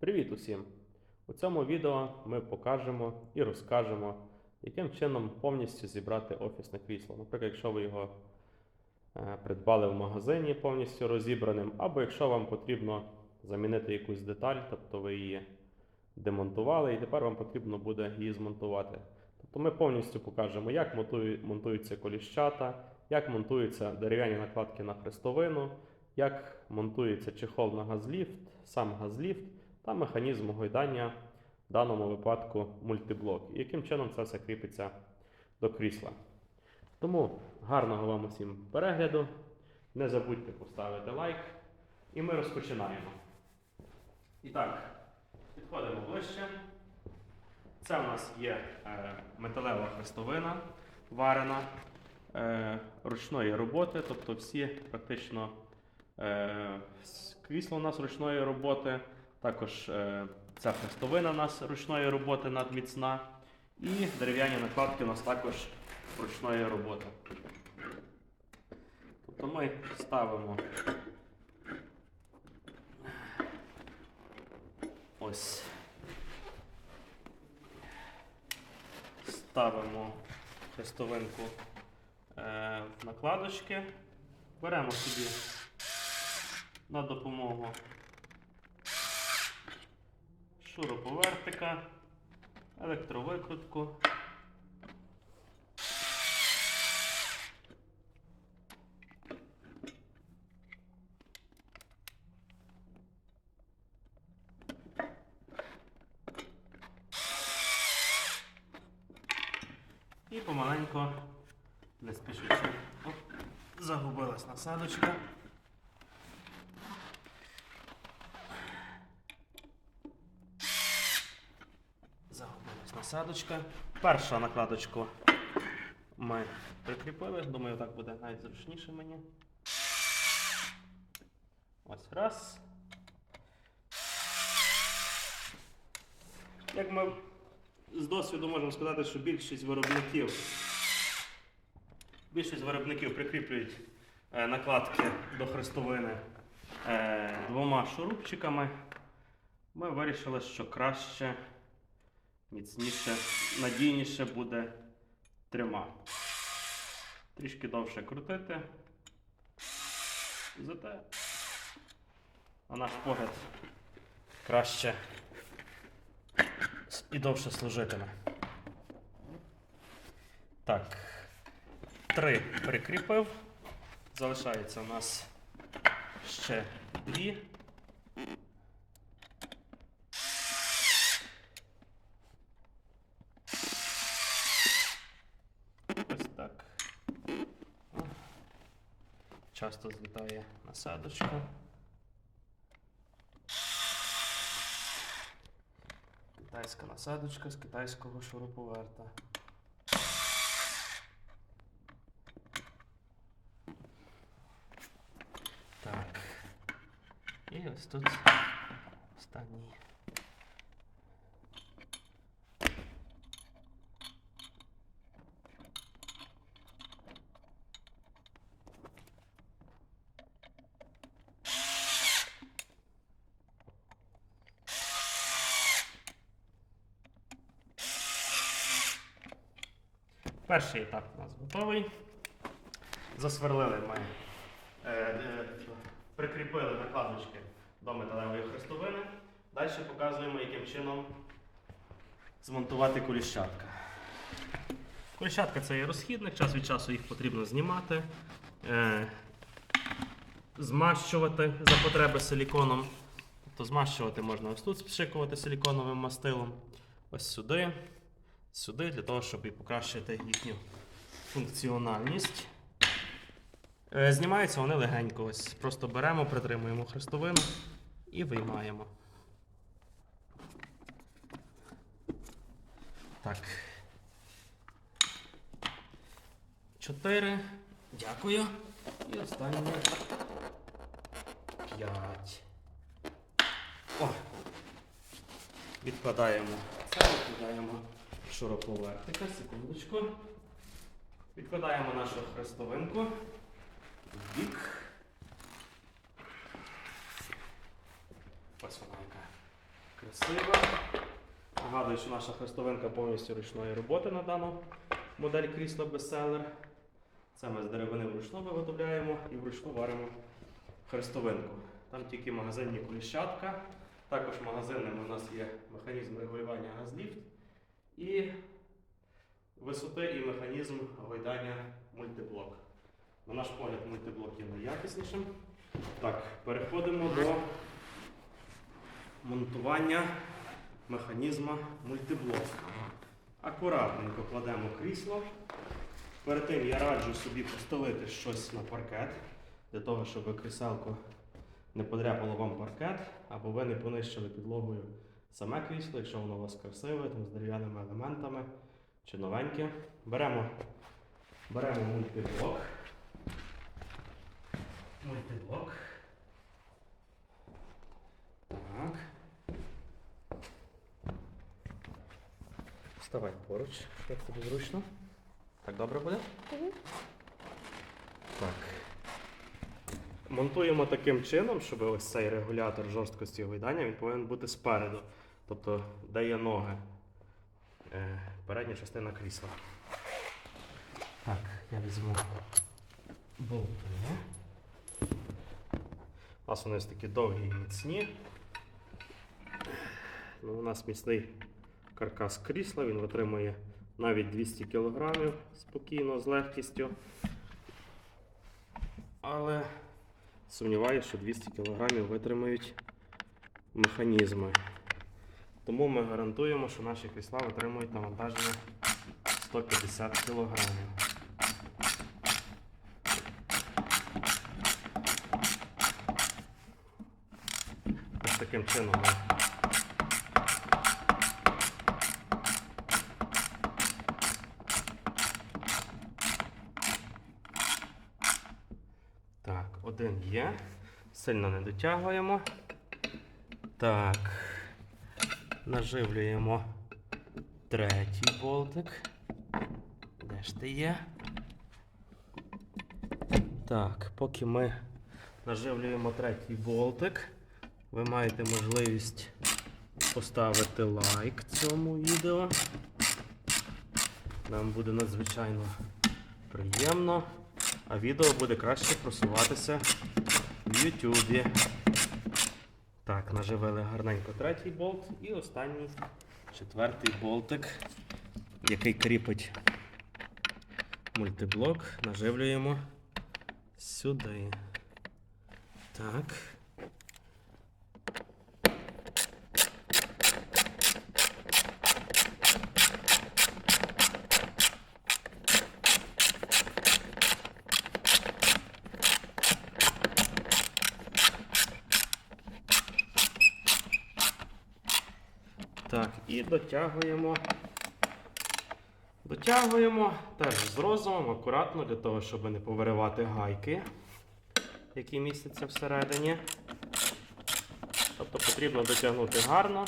Привіт усім! У цьому відео ми покажемо і розкажемо, яким чином повністю зібрати офісне крісло. Наприклад, якщо ви його е, придбали в магазині повністю розібраним, або якщо вам потрібно замінити якусь деталь, тобто ви її демонтували, і тепер вам потрібно буде її змонтувати. Тобто ми повністю покажемо, як монтуються коліщата, як монтуються дерев'яні накладки на хрестовину, як монтується чехол на газліфт, сам газліфт та механізм гойдання, в даному випадку мультиблок, і яким чином це все кріпиться до крісла. Тому гарного вам усім перегляду. Не забудьте поставити лайк. І ми розпочинаємо. І так, підходимо ближче. Це у нас є е, металева хрестовина варена е, ручної роботи, тобто всі практично е, крісло у нас ручної роботи, також е, ця хрестовина у нас ручної роботи надміцна, і дерев'яні накладки у нас також ручної роботи. Тобто ми ставимо ось. Ставимо хрестовинку е, в накладочки, беремо собі на допомогу шуруповертика, електровикрутку. І помаленько, не спішучи. Загубилась насадочка. Загубилась насадочка. Перша накладочку ми прикріпили. Думаю, так буде навіть зручніше мені. Ось раз. Як ми з досвіду можемо сказати, що більшість виробників, більшість виробників прикріплюють е, накладки до хрестовини е, двома шурупчиками. Ми вирішили, що краще, міцніше, надійніше буде трьома. Трішки довше крутити. Зате, на наш погляд, краще і довше служитиме. Так. Три прикріпив. Залишається у нас ще дві. Ось так. О. Часто злітає насадочка. Китайська насадочка з китайського шуруповерта. Так. І ось тут останній. Перший етап у нас готовий. Засверлили ми, е, е, прикріпили накладочки до металевої хрестовини. Далі показуємо, яким чином змонтувати куліщатка. Куліщатка це є розхідник, час від часу їх потрібно знімати, е, змащувати за потреби силіконом. Тобто змащувати можна ось тут спшикувати силіконовим мастилом, ось сюди, сюди, для того, щоб і покращити їхню функціональність. Е, Знімаються вони легенько. Ось просто беремо, притримуємо хрестовину і виймаємо. Так. Чотири. Дякую. І останнє. П'ять. О! Відкладаємо це, відкладаємо шуруповертика. Секундочку. Відкладаємо нашу хрестовинку в бік. Ось вона яка Красиво. Нагадую, що наша хрестовинка повністю ручної роботи на дану модель крісла Bestseller. Це ми з деревини вручну виготовляємо і вручну варимо хрестовинку. Там тільки магазинні коліщатка. Також магазинними у нас є механізм регулювання газліфт і висоти і механізм гойдання мультиблок. На наш погляд, мультиблок є найякіснішим. Так, переходимо до монтування механізма мультиблок. Акуратненько кладемо крісло. Перед тим я раджу собі постелити щось на паркет, для того, щоб кріселко не подряпало вам паркет, або ви не понищили підлогою саме крісло, якщо воно у вас красиве, там з дерев'яними елементами чи новеньке. Беремо, беремо мультиблок. Мультиблок. Так. Вставай поруч, як тобі зручно. Так добре буде? Так. Монтуємо таким чином, щоб ось цей регулятор жорсткості гойдання він повинен бути спереду. Тобто, де є ноги. Е, передня частина крісла. Так, я візьму болти. У нас вони такі довгі і міцні. Ну, у нас міцний каркас крісла, він витримує навіть 200 кг спокійно, з легкістю. Але сумніваюся, що 200 кг витримають механізми. Тому ми гарантуємо, що наші крісла витримують навантаження 150 кг. Ось таким чином ми Так, один є. Сильно не дотягуємо. Так. Наживлюємо третій болтик. Де ж ти є? Так, поки ми наживлюємо третій болтик, ви маєте можливість поставити лайк цьому відео. Нам буде надзвичайно приємно, а відео буде краще просуватися в Ютубі. Так, наживили гарненько третій болт і останній четвертий болтик, який кріпить мультиблок, наживлюємо сюди. Так. Так, і дотягуємо. Дотягуємо теж з розумом, акуратно, для того, щоб не повиривати гайки, які містяться всередині. Тобто потрібно дотягнути гарно.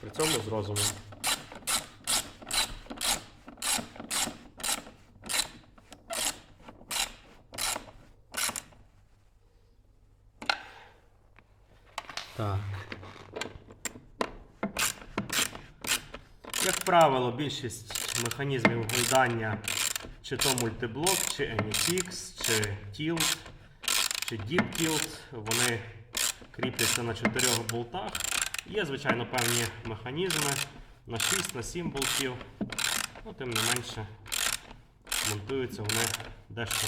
При цьому з розумом. Як правило, більшість механізмів гойдання, чи то мультиблок, чи NFX, чи Tilt, чи Deep Tilt, вони кріпляться на чотирьох болтах. Є, звичайно, певні механізми на 6, на 7 болтів. Ну, тим не менше, монтуються вони дещо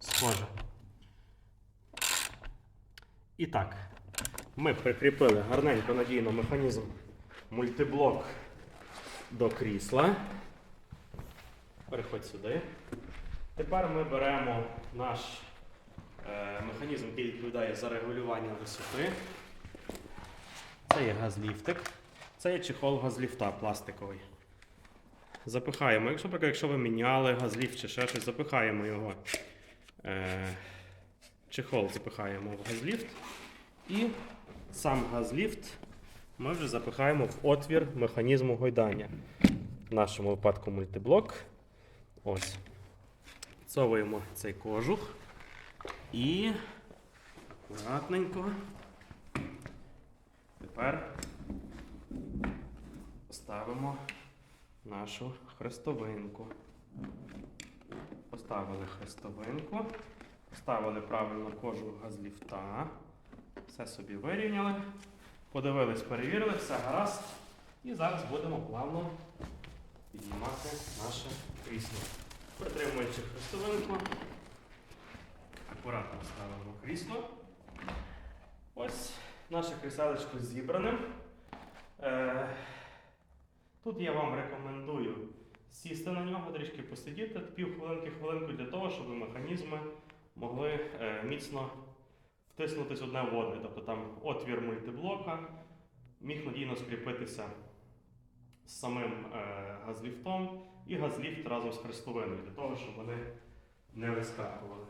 схоже. І так, ми прикріпили гарненько надійно механізм мультиблок до крісла. Переходь сюди. Тепер ми беремо наш е, механізм, який відповідає за регулювання висоти. Це є газліфтик. Це є чехол газліфта пластиковий. Запихаємо. Якщо, наприклад, якщо ви міняли газліфт чи ще щось, запихаємо його. Е, чехол запихаємо в газліфт. І сам газліфт ми вже запихаємо в отвір механізму гойдання. В нашому випадку мультиблок. Ось. Всовуємо цей кожух і акуратненько Тепер ставимо нашу хрестовинку. Поставили хрестовинку, поставили правильно кожу газліфта, все собі вирівняли, подивились, перевірили, все гаразд. І зараз будемо плавно піднімати наше крісло. Притримуючи хрестовинку, акуратно ставимо крісло. Ось наше кріселечко зібране. Е, Тут я вам рекомендую сісти на нього, трішки посидіти півхвилинки, хвилинку для того, щоб механізми могли е, міцно втиснутись одне в одне. Тобто там отвір мультиблока міг надійно скріпитися з самим е, газліфтом і газліфт разом з хрестовиною, для того, щоб вони не вискакували.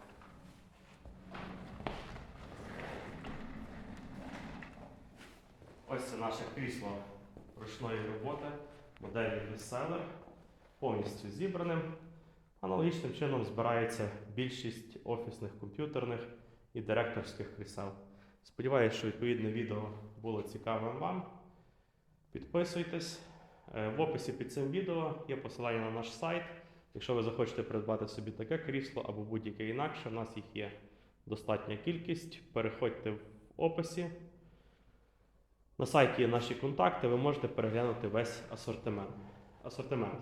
Ось це наше крісло ручної роботи моделі Bestseller, повністю зібраним. Аналогічним чином збирається більшість офісних комп'ютерних і директорських крісел. Сподіваюсь, що відповідне відео було цікавим вам. Підписуйтесь. Е, В описі під цим відео є посилання на наш сайт. Якщо ви захочете придбати собі таке крісло або будь-яке інакше, у нас їх є достатня кількість. Переходьте в описі. На сайті є наші контакти, ви можете переглянути весь асортимент. асортимент.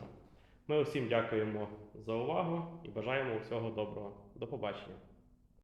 Ми усім дякуємо за увагу і бажаємо усього доброго. До побачення.